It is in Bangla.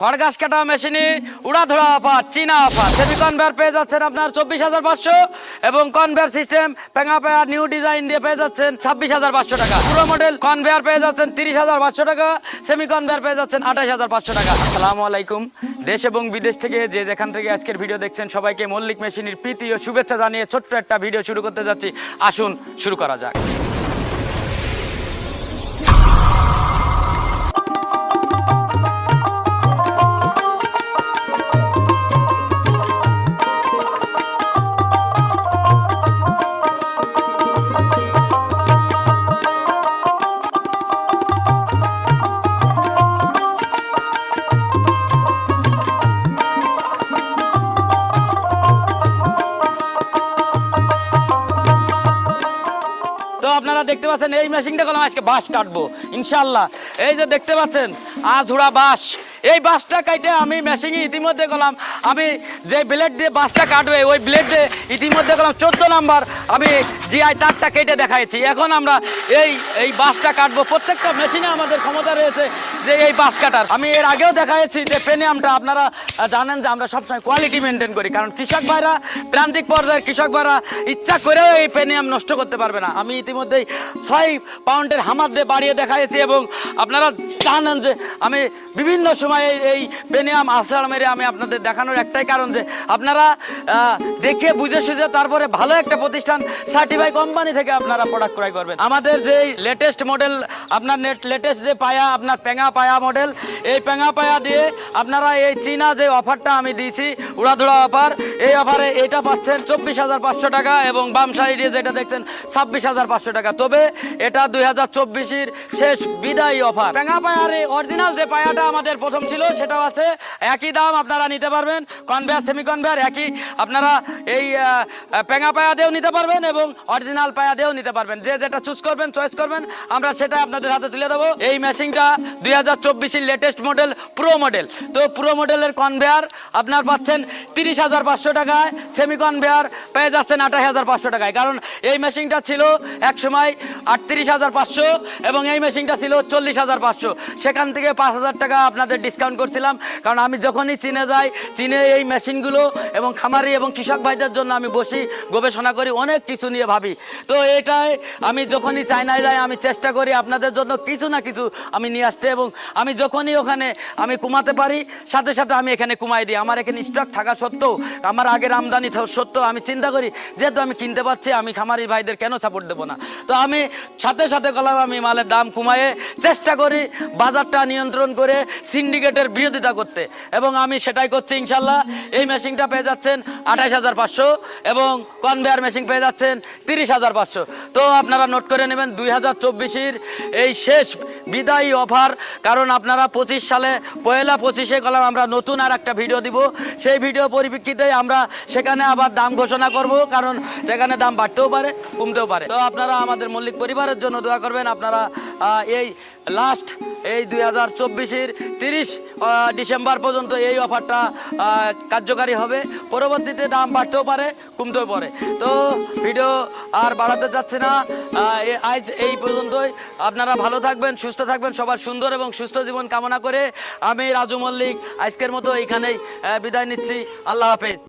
খড় ঘাস কাটা মেশিনে উড়াধরা অফার চীনা অফার সেমি কনভেয়ার পেয়ে যাচ্ছেন আপনার চব্বিশ হাজার পাঁচশো এবং কনভেয়ার সিস্টেম পেঙা পেয়ার নিউ ডিজাইন দিয়ে পেয়ে যাচ্ছেন ছাব্বিশ হাজার পাঁচশো টাকা। পুরো মডেল কনভেয়ার পেয়ে যাচ্ছেন তিরিশ হাজার পাঁচশো টাকা, সেমি কনভেয়ার পেয়ে যাচ্ছেন আঠাশ হাজার পাঁচশো টাকা। আসসালামু আলাইকুম। দেশ এবং বিদেশ থেকে যে যেখান থেকে আজকের ভিডিও দেখছেন, সবাইকে মল্লিক মেশিনের প্রীতি ও শুভেচ্ছা জানিয়ে ছোট্ট একটা ভিডিও শুরু করতে যাচ্ছি। আসুন, শুরু করা যাক। আপনারা দেখতে পাচ্ছেন এই মেশিনটা করলাম আজকে বাঁশ কাটবো ইনশাল্লাহ এই যে দেখতে পাচ্ছেন আজুড়া বাঁশ। এই বাঁশটা কাটে আমি মেশিনে ইতিমধ্যে গেলাম। আমি যে ব্লেড দিয়ে বাঁশটা কাটবে, ওই ব্লেড দিয়ে ইতিমধ্যে গেলাম। চোদ্দ নাম্বার আমি জিআই তারটা কেটে দেখাইছি। এখন আমরা এই এই বাঁশটা কাটবো। প্রত্যেকটা মেশিনে আমাদের ক্ষমতা রয়েছে যে এই বাঁশ কাটার। আমি এর আগেও দেখাইছি যে পেনিয়ামটা আপনারা জানেন যে আমরা সবসময় কোয়ালিটি মেনটেন করি। কারণ কৃষক ভাইরা, প্রান্তিক পর্যায়ের কৃষক ভাইরা ইচ্ছা করেও এই পেনিয়াম নষ্ট করতে পারবে না। আমি ইতিমধ্যেই ছয় পাউন্ডের হামার দিয়ে বাড়িয়ে দেখাইছি এবং আপনারা জানেন যে আমি বিভিন্ন সময় এই- এই পেনিয়াম আসার মেরে আমি আপনাদের দেখানোর একটাই কারণ যে আপনারা দেখে বুঝে সুঝে তারপরে ভালো একটা প্রতিষ্ঠান সার্টিফাই কোম্পানি থেকে আপনারা প্রোডাক্ট ক্রয় করবেন। আমাদের যে লেটেস্ট মডেল আপনার নেট লেটেস্ট যে পায়া, আপনার পেঙা পায়া মডেল এই পেঙা পায়া দিয়ে আপনারা এই চীনা যে অফারটা আমি দিয়েছি উড়াধুড়া অফার এই অফারে এটা পাচ্ছেন চব্বিশ হাজার পাঁচশো টাকা এবং বাম সাইডে যেটা দেখছেন ছাব্বিশ হাজার পাঁচশো টাকা। তবে এটা দুই হাজার চব্বিশের শেষ বিদায়ী অফার পেঙা পায়ার অরিজিনাল যে পায়াটা আমাদের প্রথম ছিল, সেটাও আছে। একই দাম আপনারা নিতে পারবেন। কনভেয়ার সেমি কনভেয়ার একই। আপনারা এই পেঙা পায়া দিয়েও নিতে পারবেন এবং অরিজিনাল পায়া দিয়েও নিতে পারবেন। যে যেটা চুজ করবেন চয়েস করবেন, আমরা সেটা আপনাদের হাতে তুলে দেবো। এই মেশিনটা দুই হাজার চব্বিশের লেটেস্ট মডেল প্রো মডেল তো প্রো মডেলের কনভেয়ার আপনার পাচ্ছেন তিরিশ হাজার পাঁচশো টাকায় সেমি কনভেয়ার পেয়ে যাচ্ছেন আঠাশ হাজার পাঁচশো টাকায়। কারণ এই মেশিনটা ছিল এক সময় আটত্রিশ হাজার পাঁচশো এবং এই মেশিনটা ছিল চল্লিশ হাজার পাঁচশো। সেখান থেকে পাঁচ হাজার টাকা আপনাদের ডিসকাউন্ট করছিলাম, কারণ আমি যখনই চীনে যাই, চীনে এই মেশিনগুলো এবং খামারি এবং কৃষক ভাইদের জন্য আমি বসি, গবেষণা করি, অনেক কিছু নিয়ে ভাবি। তো এটাই আমি যখনই চায়নায় যাই, আমি চেষ্টা করি আপনাদের জন্য কিছু না কিছু আমি নিয়ে আসতে এবং আমি যখনই ওখানে আমি কুমাতে পারি, সাথে সাথে আমি এখানে কুমাই দিই। আমার এখানে স্টক থাকা সত্ত্বেও, আমার আগের আমদানি সত্ত্বেও আমি চিন্তা করি, যেহেতু আমি কিনতে পারছি আমি খামারি ভাইদের কেন সাপোর্ট দেবো না? তো আমি সাথে সাথে গেলাম আমি মালের দাম কমায়ে চেষ্টা করি, বাজারটা নিয়ন্ত্রণ করে সিন্ডিকেটের বিরোধিতা করতে। এবং আমি সেটাই করছি ইনশাল্লাহ। এই মেশিনটা পেয়ে যাচ্ছেন আঠাশ হাজার পাঁচশো এবং কনভেয়ার মেশিন পেয়ে যাচ্ছেন তিরিশ হাজার পাঁচশো। তো আপনারা নোট করে নেবেন দুই হাজার চব্বিশের এই শেষ বিদায়ী অফার কারণ আপনারা পঁচিশ সালে, পয়লা পঁচিশে গেলাম আমরা নতুন আর একটা ভিডিও দিব। সেই ভিডিও পরিপ্রেক্ষিতে আমরা সেখানে আবার দাম ঘোষণা করব, কারণ সেখানে দাম বাড়তেও পারে, কমতেও পারে। তো আপনারা আমাদের মল্লিক পরিবারের জন্য দোয়া করবেন। আপনারা এই লাস্ট এই দুই হাজার চব্বিশের তিরিশ ডিসেম্বর পর্যন্ত এই অফারটা কার্যকারী হবে। পরবর্তীতে দাম বাড়তেও পারে, কমতেও পারে। তো ভিডিও আর বাড়াতে চাচ্ছি না। আজ এই পর্যন্তই। আপনারা ভালো থাকবেন, সুস্থ থাকবেন, সবার সুন্দর এবং সুস্থ জীবন কামনা করে আমি রাজু মল্লিক। আজকের মতো এইখানেই বিদায় নিচ্ছি। আল্লাহ হাফেজ।